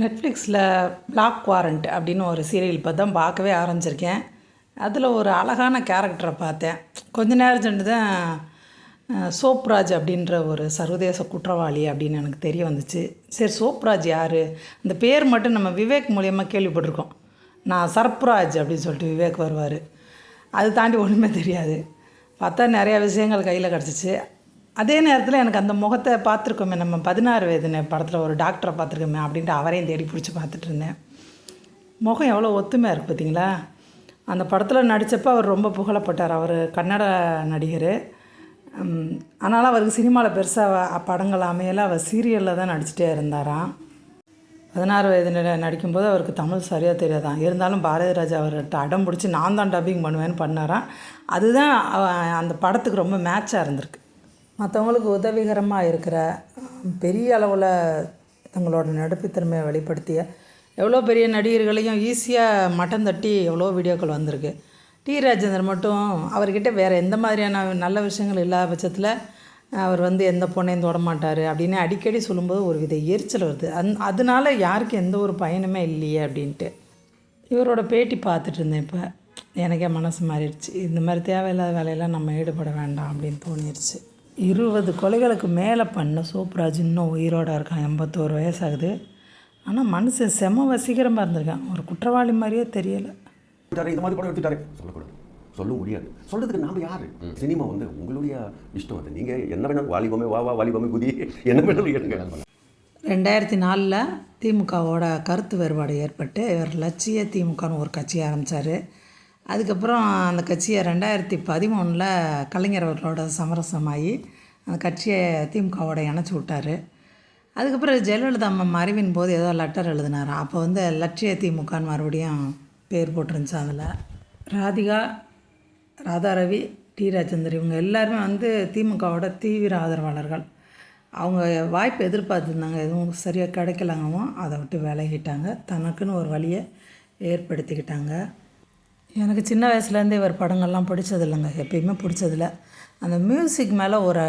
நெட்ஃப்ளிக்ஸில் black quadrant அப்படின்னு ஒரு சீரியல் இப்போ தான் பார்க்கவே ஆரம்பிச்சிருக்கேன். அதில் ஒரு அழகான கேரக்டரை பார்த்தேன். கொஞ்ச நேரம் சென்று தான் சோப்ராஜ் அப்படின்ற ஒரு சர்வதேச குற்றவாளி அப்படின்னு எனக்கு தெரிய வந்துச்சு. சரி சோப்ராஜ் யார்? அந்த பேர் மட்டும் நம்ம விவேக் மூலியமாக கேள்விப்பட்டிருக்கோம். நான் சர்ப்ராஜ் அப்படின்னு சொல்லிட்டு விவேக் வருவார். அது தாண்டி ஒன்றுமே தெரியாது. பார்த்தா நிறையா விஷயங்கள் கையில் கிடச்சிச்சு. அதே நேரத்தில் எனக்கு அந்த முகத்தை பார்த்துருக்கோமே நம்ம பதினாறு வயதுன படத்தில் ஒரு டாக்டரை பார்த்துருக்கோமே அப்படின்ட்டு அவரையும் தேடி பிடிச்சி பார்த்துட்டு இருந்தேன். முகம் எவ்வளோ ஒத்துமையாக இருக்குது பார்த்தீங்களா அந்த படத்தில் நடித்தப்போ அவர் ரொம்ப புகழப்பட்டார். அவர் கன்னட நடிகர். ஆனாலும் அவருக்கு சினிமாவில் பெருசாக படங்கள் அமையல. அவர் சீரியலில் தான் நடிச்சிட்டே இருந்தாராம். பதினாறு வயது நடிக்கும்போது அவருக்கு தமிழ் சரியாக தெரியாதான் இருந்தாலும் பாரதி ராஜா அவர்கிட்ட அடம் பிடிச்சி நான் தான் டப்பிங் பண்ணுவேன்னு பண்ணாராம். அதுதான் அவ- அந்த படத்துக்கு ரொம்ப மேட்சாக இருந்திருக்கு. மற்றவங்களுக்கு உதவிகரமாக இருக்கிற பெரிய அளவில் தங்களோட நடிப்புத் திறமையை வெளிப்படுத்திய எவ்வளோ பெரிய நடிகர்களையும் ஈஸியாக மட்டம் தட்டி எவ்வளோ வீடியோக்கள் வந்திருக்கு. டி ராஜேந்தர் மட்டும் அவர்கிட்ட வேறு எந்த மாதிரியான நல்ல விஷயங்கள் இல்லாத பட்சத்தில் அவர் வந்து எந்த பொண்ணையும் தொட மாட்டார் அப்படின்னு அடிக்கடி சொல்லும்போது ஒரு வித எரிச்சல் வருது. அந் அதனால யாருக்கும் எந்த ஒரு பயனுமே இல்லையே அப்படின்ட்டு. இவரோட பேட்டி பார்த்துட்டு இருந்தேன் இப்போ. எனக்கே மனசு மாறிடுச்சு. இந்த மாதிரி தேவையில்லாத வேலையெல்லாம் நம்ம ஈடுபட வேண்டாம் அப்படின்னு தோணிருச்சு இருபது கொலைகளுக்கு மேலே பண்ண சூப்ராஜ் இன்னும் உயிரோட இருக்கான். எண்பத்தோரு வயசாகுது. ஆனால் மனுஷன் செம வசீகரமாக இருந்திருக்கான். ஒரு குற்றவாளி மாதிரியே தெரியலை. இந்த மாதிரி படம் எடுத்துட்டாரு. சொல்லக்கூடாது. சொல்ல முடியாது. சொல்றதுக்கு நாம யாரு? சினிமா வந்து உங்களுடைய இஷ்டம் அது. நீங்க என்ன வேணாலும் வாலிபமே வா வா வாலிபமே குதி. என்ன வேணாலும் எடுங்க. ரெண்டாயிரத்தி நாலில் திமுகவோட கருத்து வேறுபாடு ஏற்பட்டு இவர் லட்சிய திமுகன்னு ஒரு கட்சி ஆரம்பித்தார் அதுக்கப்புறம் அந்த கட்சியை ரெண்டாயிரத்தி பதிமூணில் கலைஞர் அவர்களோட சமரசமாகி அந்த கட்சியை திமுகவோட இணைச்சி விட்டார். அதுக்கப்புறம் ஜெயலலிதா அம்மா மறைவின் போது ஏதோ லெட்டர் எழுதினார்? அப்போ வந்து லட்சிய திமுகன்னு மறுபடியும் பேர் போட்டிருந்துச்சு அதில். ராதிகா ராதாரவி டி ராஜேந்தர் இவங்க எல்லாருமே வந்து திமுகவோட தீவிர ஆதரவாளர்கள். அவங்க வாய்ப்பு எதிர்பார்த்துருந்தாங்க எதுவும் சரியாக கிடைக்கலங்கவும் அதை விட்டு விலகிட்டாங்க. தனக்குன்னு ஒரு வழியை ஏற்படுத்திக்கிட்டாங்க. எனக்கு சின்ன வயசுலேருந்தே இவர் படங்கள்லாம் பிடிச்சது இல்லைங்க எப்பயுமே பிடிச்சதில்ல. அந்த மியூசிக் மேலே ஒரு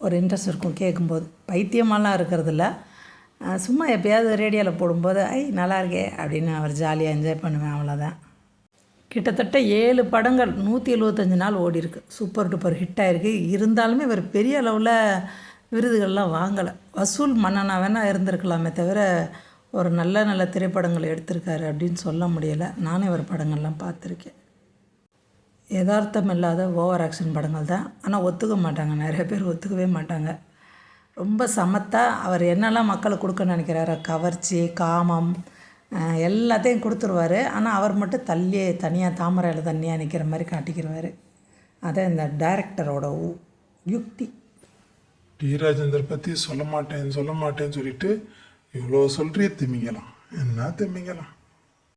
ஒரு இன்ட்ரெஸ்ட் இருக்கும் கேட்கும்போது. பைத்தியமாலாம் இருக்கிறதில்ல. சும்மா எப்பயாவது ரேடியோவில் போடும்போது ஐ நல்லா இருக்கே அப்படின்னு அவர் ஜாலியாக என்ஜாய் பண்ணுவேன் அவ்வளோதான் கிட்டத்தட்ட ஏழு படங்கள் நூற்றி எழுபத்தஞ்சு நாள் ஓடி இருக்கு சூப்பர் டூப்பர் ஹிட் ஆகிருக்கு இருந்தாலுமே இவர் பெரிய அளவில் விருதுகள்லாம் வாங்கலை. வசூல் மன்னனாக வேணால் இருந்திருக்கலாமே தவிர ஒரு நல்ல நல்ல திரைப்படங்கள் எடுத்திருக்காரு அப்படின்னு சொல்ல முடியலை. நானும் இவர் படங்கள்லாம் பார்த்துருக்கேன். யதார்த்தம் இல்லாத ஓவர் ஆக்ஷன் படங்கள் தான். ஆனால் ஒத்துக்க மாட்டாங்க. நிறைய பேர் ஒத்துக்கவே மாட்டாங்க. ரொம்ப சமத்தாக அவர் என்னெல்லாம் மக்களுக்கு கொடுக்க நினைக்கிறாரோ கவர்ச்சி காமம் எல்லாத்தையும் கொடுத்துருவாரு. ஆனால் அவர் மட்டும் தள்ளியே தனியாக தாமரையில் தனியாக நிற்கிற மாதிரி காட்டிக்கிறவார் அதான் இந்த டைரக்டரோட உ- யுக்தி. டி. ராஜேந்தர் பற்றி சொல்ல மாட்டேன் சொல்ல மாட்டேன்னு சொல்லிட்டு இவ்வளோ சொல்கிறிய திமிங்கலாம். என்ன திமிங்கலாம்?